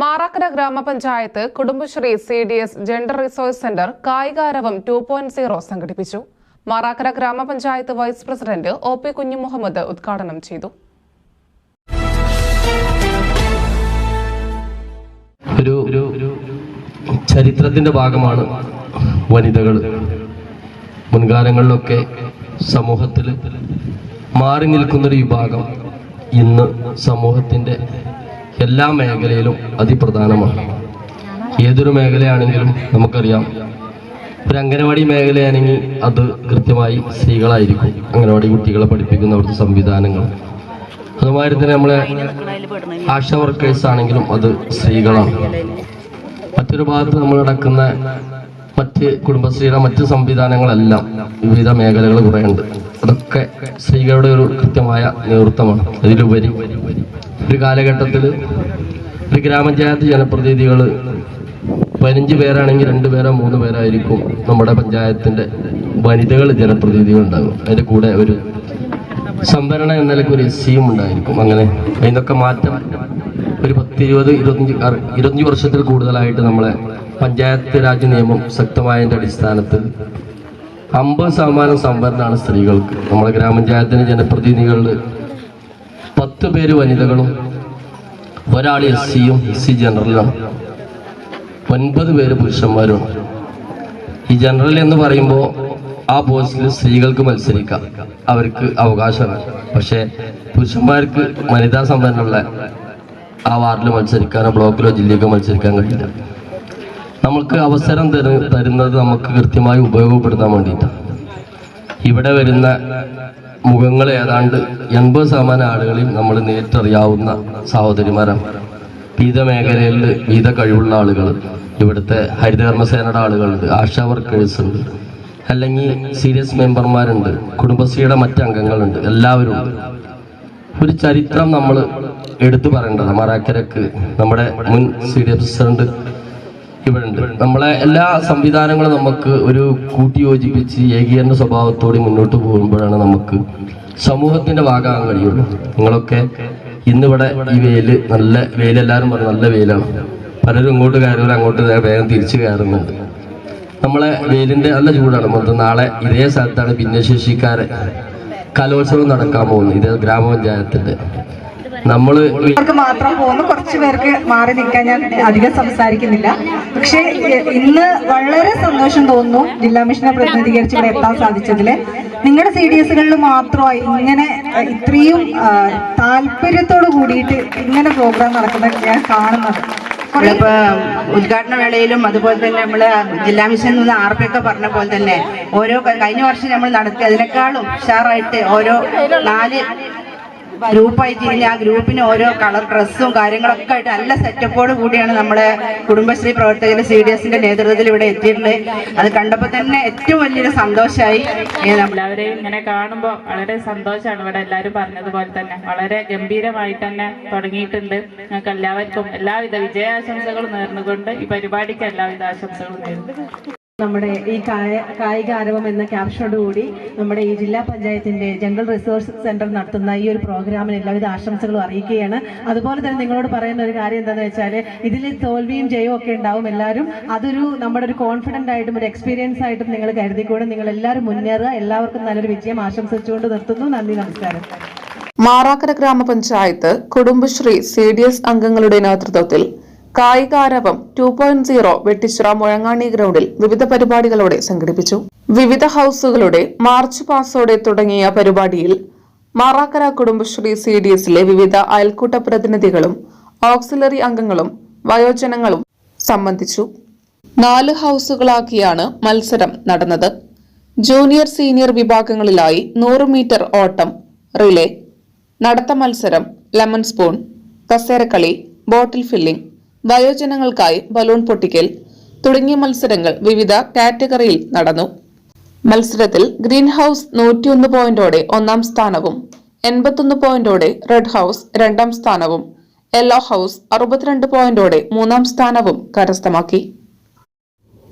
മാറാക്കര ഗ്രാമപഞ്ചായത്ത് Kudumbashree C D S gender resource centre Kayikaravam two point zero സംഘടിപ്പിച്ചു. മാറാക്കര ഗ്രാമപഞ്ചായത്ത് vice president O P Kunjumuhammad ഉദ്ഘാടനം ചെയ്തു. ഒരു ചരിത്രത്തിന്റെ ഭാഗമാണ് വനിതകൾ. മുൻകാലങ്ങളിലൊക്കെ സമൂഹത്തിൽ മാറി നിൽക്കുന്നൊരു വിഭാഗം ഇന്ന് സമൂഹത്തിന്റെ എല്ലാ മേഖലയിലും അതിപ്രധാനമാണ്. ഏതൊരു മേഖലയാണെങ്കിലും നമുക്കറിയാം. ഒരു അംഗനവാടി മേഖലയാണെങ്കിൽ അത് കൃത്യമായി സ്ത്രീകളായിരിക്കും. അംഗനവാടി കുട്ടികളെ പഠിപ്പിക്കുന്ന അവിടുത്തെ സംവിധാനങ്ങൾ. അതുമാതിരി തന്നെ നമ്മളെ ആശ വർക്കേഴ്സ് ആണെങ്കിലും അത് സ്ത്രീകളാണ്. മറ്റൊരു ഭാഗത്ത് നമ്മൾ നടക്കുന്ന മറ്റ് കുടുംബശ്രീയുടെ മറ്റ് സംവിധാനങ്ങളെല്ലാം വിവിധ മേഖലകൾ കുറേ ഉണ്ട് അതൊക്കെ സ്ത്രീകളുടെ ഒരു കൃത്യമായ നേതൃത്വമാണ്. അതിലുപരി ഒരു കാലഘട്ടത്തിൽ ഒരു ഗ്രാമപഞ്ചായത്ത് ജനപ്രതിനിധികൾ പതിനഞ്ച് പേരാണെങ്കിൽ രണ്ട് പേരോ മൂന്ന് പേരായിരിക്കും നമ്മുടെ പഞ്ചായത്തിന്റെ വനിതകൾ ജനപ്രതിനിധികൾ ഉണ്ടാകും അതിന്റെ കൂടെ ഒരു സംവരണ എന്ന നിലയ്ക്ക് ഒരു എസ് സിയും ഉണ്ടായിരിക്കും. അങ്ങനെ അതിനൊക്കെ മാറ്റം ഒരു പത്ത് ഇരുപത് ഇരുപത്തഞ്ച് ഇരുപത്തഞ്ച് വർഷത്തിൽ കൂടുതലായിട്ട് നമ്മളെ പഞ്ചായത്ത് രാജ് നിയമം ശക്തമായതിന്റെ അടിസ്ഥാനത്തിൽ അമ്പത് ശതമാനം സംവരണമാണ് സ്ത്രീകൾക്ക്. നമ്മളെ ഗ്രാമപഞ്ചായത്തിന് ജനപ്രതിനിധികളിൽ പത്ത് പേര് വനിതകളും ഒരാൾ എസ് സിയും എസ് സി ജനറലും ഒൻപത് പേര് പുരുഷന്മാരും. ഈ ജനറൽ എന്ന് പറയുമ്പോൾ ആ പോസ്റ്റിൽ സ്ത്രീകൾക്ക് മത്സരിക്കാം. അവർക്ക് അവകാശമാണ് പക്ഷേ പുരുഷന്മാർക്ക് വനിതാ സംവരണമുള്ള ആ വാർഡിൽ മത്സരിക്കാനോ ബ്ലോക്കിലോ ജില്ലയിലോ മത്സരിക്കാൻ കഴിയില്ല. നമുക്ക് അവസരം തരുന്നത് നമുക്ക് കൃത്യമായി ഉപയോഗപ്പെടുത്താൻ വേണ്ടിയിട്ടാണ്. ഇവിടെ വരുന്ന മുഖങ്ങൾ ഏതാണ്ട് എൺപത് ശതമാനം ആളുകളെയും നമ്മൾ നേരിട്ടറിയാവുന്ന സഹോദരിമാരാണ്. വിവിധ മേഖലകളിൽ വിവിധ കഴിവുള്ള ആളുകൾ ഇവിടുത്തെ ഹരിതകർമ്മസേനയുടെ ആളുകളുണ്ട് ആശാ വർക്കേഴ്സ് ഉണ്ട് അല്ലെങ്കിൽ സീരിയസ് മെമ്പർമാരുണ്ട് കുടുംബശ്രീയുടെ മറ്റ് അംഗങ്ങളുണ്ട് എല്ലാവരും ഒരു ചരിത്രം നമ്മൾ എടുത്തു പറയേണ്ടത് മറാക്കരക്ക് നമ്മുടെ മുൻ സി ഡി പ്രസിഡന്റ് ഇവിടെ ഉണ്ട് നമ്മളെ എല്ലാ സംവിധാനങ്ങളും നമുക്ക് ഒരു കൂട്ടിയോജിപ്പിച്ച് ഏകീകരണ സ്വഭാവത്തോടെ മുന്നോട്ട് പോകുമ്പോഴാണ് നമുക്ക് സമൂഹത്തിന്റെ ഭാഗമാകാൻ കഴിയുള്ളൂ. നിങ്ങളൊക്കെ ഇന്നിവിടെ ഈ വെയിൽ നല്ല വെയിൽ എല്ലാവരും പറഞ്ഞു നല്ല വെയിലാണ്. പലരും ഇങ്ങോട്ട് കയറുന്നവർ അങ്ങോട്ട് വേഗം തിരിച്ചു കയറുന്നുണ്ട്. നമ്മളെ വെയിലിന്റെ നല്ല ചൂടാണ്. മൊത്തം നാളെ ഇതേ സ്ഥലത്താണ് ഭിന്നശേഷിക്കാരെ കലോത്സവം നടക്കാൻ പോകുന്നത്. ഇതേ ഗ്രാമപഞ്ചായത്തിന്റെ നമ്മൾ മാത്രം പോകുന്നു. കുറച്ചു പേർക്ക് മാറി നിൽക്കാൻ ഞാൻ അധികം സംസാരിക്കുന്നില്ല. പക്ഷേ ഇന്ന് വളരെ സന്തോഷം തോന്നുന്നു ജില്ലാ മിഷനെ പ്രതിനിധീകരിച്ച് ഇവിടെ എത്താൻ സാധിച്ചതിൽ. നിങ്ങളുടെ സി ഡി എസുകളിൽ മാത്രമായി ഇങ്ങനെ ഇത്രയും താല്പര്യത്തോട് കൂടിയിട്ട് ഇങ്ങനെ പ്രോഗ്രാം നടക്കുന്നത് ഞാൻ കാണുന്നത്. ഇപ്പോൾ ഉദ്ഘാടന വേളയിലും അതുപോലെ തന്നെ നമ്മൾ ജില്ലാ മിഷനിൽ നിന്ന് ആർപ്പൊക്കെ പറഞ്ഞ പോലെ തന്നെ ഓരോ കഴിഞ്ഞ വർഷം നമ്മൾ നടത്തി അതിനേക്കാളും ഉഷാറായിട്ട് ഓരോ നാല് ഗ്രൂപ്പായി തിരിഞ്ഞ് ആ ഗ്രൂപ്പിന് ഓരോ കളർ ഡ്രസ്സും കാര്യങ്ങളൊക്കെ ആയിട്ട് നല്ല സെറ്റപ്പോട് കൂടിയാണ് നമ്മളെ കുടുംബശ്രീ പ്രവർത്തകർ സി ഡി എസിന്റെ നേതൃത്വത്തിൽ ഇവിടെ എത്തിയിട്ടുള്ളത്. അത് കണ്ടപ്പോൾ തന്നെ ഏറ്റവും വലിയൊരു സന്തോഷമായി എല്ലാവരെയും ഇങ്ങനെ കാണുമ്പോൾ വളരെ സന്തോഷമാണ് ഇവിടെ എല്ലാവരും പറഞ്ഞതുപോലെ തന്നെ. വളരെ ഗംഭീരമായി തന്നെ തുടങ്ങിയിട്ടുണ്ട്. ഞങ്ങൾക്ക് എല്ലാവർക്കും എല്ലാവിധ വിജയാശംസകളും നേർന്നുകൊണ്ട് ഈ പരിപാടിക്ക് എല്ലാവിധ ആശംസകളും നേരുന്നു. നമ്മുടെ ഈ കായ കായിക ആരവം എന്ന ക്യാപ്ഷനോട് കൂടി നമ്മുടെ ഈ ജില്ലാ പഞ്ചായത്തിന്റെ ജനറൽ റിസോഴ്സ് സെന്റർ നടത്തുന്ന ഈ ഒരു പ്രോഗ്രാമിന് എല്ലാവിധ ആശംസകളും അറിയിക്കുകയാണ്. അതുപോലെ തന്നെ നിങ്ങളോട് പറയുന്ന ഒരു കാര്യം എന്താണെന്ന് വെച്ചാൽ ഇതിൽ തോൽവിയും ജയവും ഒക്കെ ഉണ്ടാവും എല്ലാവരും. അതൊരു നമ്മുടെ ഒരു കോൺഫിഡന്റ് ആയിട്ടും ഒരു എക്സ്പീരിയൻസ് ആയിട്ടും നിങ്ങൾ കരുതിക്കൂടെ നിങ്ങൾ എല്ലാവരും മുന്നേറുക. എല്ലാവർക്കും നല്ലൊരു വിജയം ആശംസിച്ചുകൊണ്ട് നിർത്തുന്നു. നന്ദി നമസ്കാരം. മാറാക്കര ഗ്രാമപഞ്ചായത്ത് കുടുംബശ്രീ സി ഡി എസ് അംഗങ്ങളുടെ നേതൃത്വത്തിൽ Kayikaravam two point zero Vettichira മുഴങ്ങാണി ഗ്രൗണ്ടിൽ വിവിധ പരിപാടികളോടെ സംഘടിപ്പിച്ചു. വിവിധ ഹൌസുകളുടെ മാർച്ച് പാസോടെ തുടങ്ങിയ പരിപാടിയിൽ മാറാക്കര കുടുംബശ്രീ സി ഡി എസിലെ വിവിധ അയൽക്കൂട്ട പ്രതിനിധികളും ഓക്സിലറി അംഗങ്ങളും വയോജനങ്ങളും സംബന്ധിച്ചു. നാല് ഹൌസുകളാക്കിയാണ് മത്സരം നടന്നത്. ജൂനിയർ സീനിയർ വിഭാഗങ്ങളിലായി നൂറ് മീറ്റർ ഓട്ടം റിലേ നടത്ത മത്സരം ലെമൺ സ്പൂൺ കസേരക്കളി ബോട്ടിൽ ഫില്ലിംഗ് വയോജനങ്ങൾക്കായി ബലൂൺ പൊട്ടിക്കൽ തുടങ്ങിയ മത്സരങ്ങൾ വിവിധ കാറ്റഗറിയിൽ നടന്നു. മത്സരത്തിൽ ഗ്രീൻ ഹൌസ് നൂറ്റിയൊന്ന് പോയിന്റോടെ ഒന്നാം സ്ഥാനവും എൺപത്തൊന്ന് പോയിന്റോടെ റെഡ് ഹൌസ് രണ്ടാം സ്ഥാനവും യെല്ലോ ഹൌസ് അറുപത്തിരണ്ട് പോയിന്റോടെ മൂന്നാം സ്ഥാനവും കരസ്ഥമാക്കി.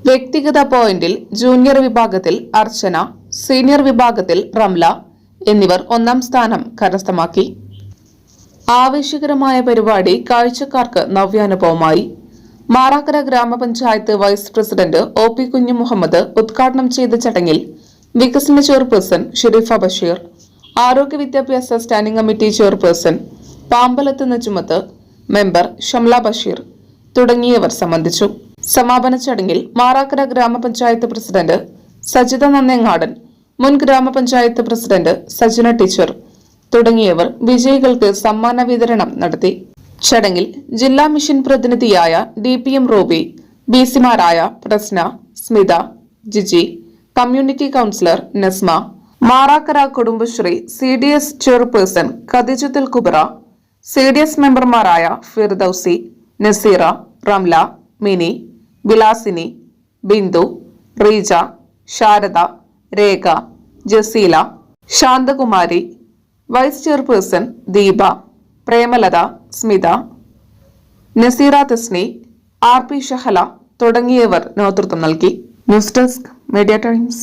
വ്യക്തിഗത പോയിന്റിൽ ജൂനിയർ വിഭാഗത്തിൽ അർച്ചന സീനിയർ വിഭാഗത്തിൽ റംല എന്നിവർ ഒന്നാം സ്ഥാനം കരസ്ഥമാക്കി. ആവേശകരമായ പരിപാടി കാഴ്ചക്കാർക്ക് നവ്യാനുഭവമായി. മാറാക്കര ഗ്രാമപഞ്ചായത്ത് വൈസ് പ്രസിഡന്റ് ഒ പി കുഞ്ഞു മുഹമ്മദ് ഉദ്ഘാടനം ചെയ്ത ചടങ്ങിൽ വികസന ചെയർപേഴ്സൺ ഷെരീഫ ബഷീർ ആരോഗ്യ വിദ്യാഭ്യാസ standing committee chairperson Pambalath Najumath member Shamla Basheer തുടങ്ങിയവർ സംബന്ധിച്ചു. സമാപന ചടങ്ങിൽ മാറാക്കര ഗ്രാമപഞ്ചായത്ത് പ്രസിഡന്റ് സജിത നന്നേങ്ങാടൻ മുൻ ഗ്രാമപഞ്ചായത്ത് പ്രസിഡന്റ് സജന ടീച്ചർ തുടങ്ങിയവർ വിജയികൾക്ക് സമ്മാന വിതരണം നടത്തി. ചടങ്ങിൽ ജില്ലാ mission പ്രതിനിധിയായ D P M Robi B സിമാരായ Prasna Smitha Jiji community councillor Nasma Marakkara Kudumbashree C D S chairperson Khadijathul Kubara C D S മെമ്പർമാരായ Firdousi Naseera Ramla Mini Vilasini Bindu Reeja Sharada Rekha Jaseela Shanthakumari vice chairperson Deepa Premalatha Smitha Naseera Thasni R P Shahala തുടങ്ങിയവർ നേതൃത്വം നൽകി. News desk media times.